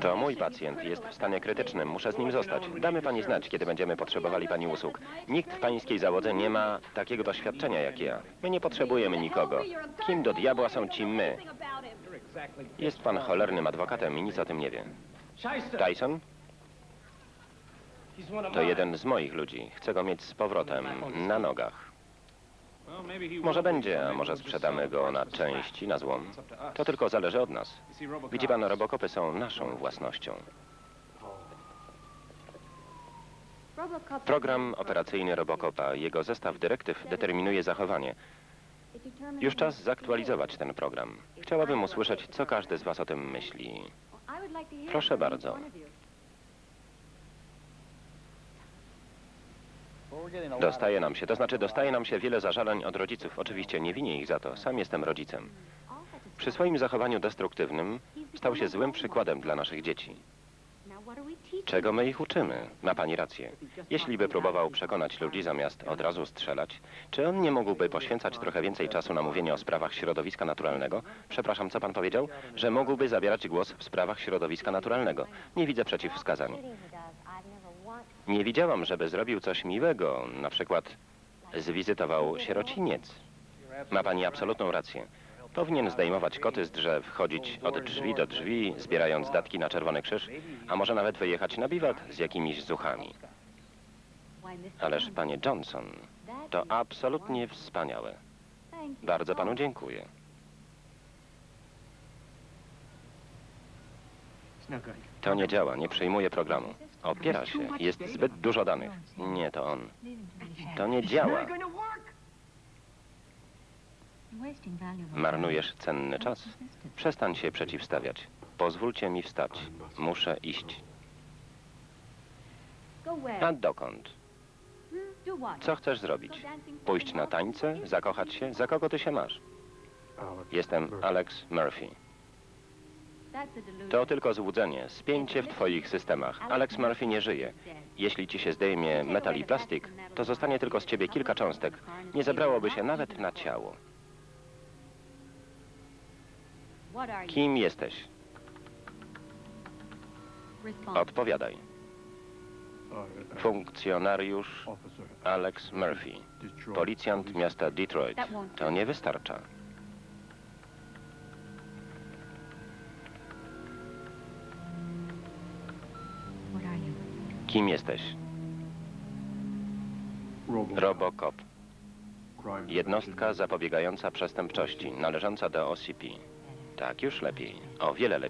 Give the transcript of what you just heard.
To mój pacjent jest w stanie krytycznym. Muszę z nim zostać. Damy pani znać, kiedy będziemy potrzebowali pani usług. Nikt w pańskiej załodze nie ma takiego doświadczenia jak ja. My nie potrzebujemy nikogo. Kim do diabła są ci my? Jest pan cholernym adwokatem i nic o tym nie wie. Tyson? To jeden z moich ludzi. Chcę go mieć z powrotem, na nogach. Może będzie, a może sprzedamy go na części, na złom. To tylko zależy od nas. Widzi pan, robokopy są naszą własnością. Program operacyjny Robocopa, jego zestaw dyrektyw determinuje zachowanie. Już czas zaktualizować ten program. Chciałabym usłyszeć, co każdy z was o tym myśli. Proszę bardzo. Dostaje nam się, to znaczy dostaje nam się wiele zażaleń od rodziców. Oczywiście nie winię ich za to, sam jestem rodzicem. Przy swoim zachowaniu destruktywnym stał się złym przykładem dla naszych dzieci. Czego my ich uczymy? Ma pani rację. Jeśli by próbował przekonać ludzi zamiast od razu strzelać, czy on nie mógłby poświęcać trochę więcej czasu na mówienie o sprawach środowiska naturalnego? Przepraszam, co pan powiedział? Że mógłby zabierać głos w sprawach środowiska naturalnego. Nie widzę przeciwwskazań. Nie widziałam, żeby zrobił coś miłego, na przykład zwizytował sierociniec. Ma pani absolutną rację. Powinien zdejmować koty z drzew, chodzić od drzwi do drzwi, zbierając datki na Czerwony Krzyż, a może nawet wyjechać na biwak z jakimiś zuchami. Ależ, panie Johnson, to absolutnie wspaniałe. Bardzo panu dziękuję. To nie działa, nie przyjmuje programu. Opiera się, jest zbyt dużo danych. Nie, to on. To nie działa. Marnujesz cenny czas. Przestań się przeciwstawiać. Pozwólcie mi wstać. Muszę iść. A dokąd? Co chcesz zrobić? Pójść na tańce? Zakochać się? Za kogo ty się masz? Jestem Alex Murphy. To tylko złudzenie, spięcie w twoich systemach. Alex Murphy nie żyje. Jeśli ci się zdejmie metal i plastik, to zostanie tylko z ciebie kilka cząstek. Nie zebrałoby się nawet na ciało. Kim jesteś? Odpowiadaj. Funkcjonariusz Alex Murphy. Policjant miasta Detroit. To nie wystarcza. Kim jesteś? Robocop. Jednostka zapobiegająca przestępczości, należąca do OCP. Tak, już lepiej. O wiele lepiej.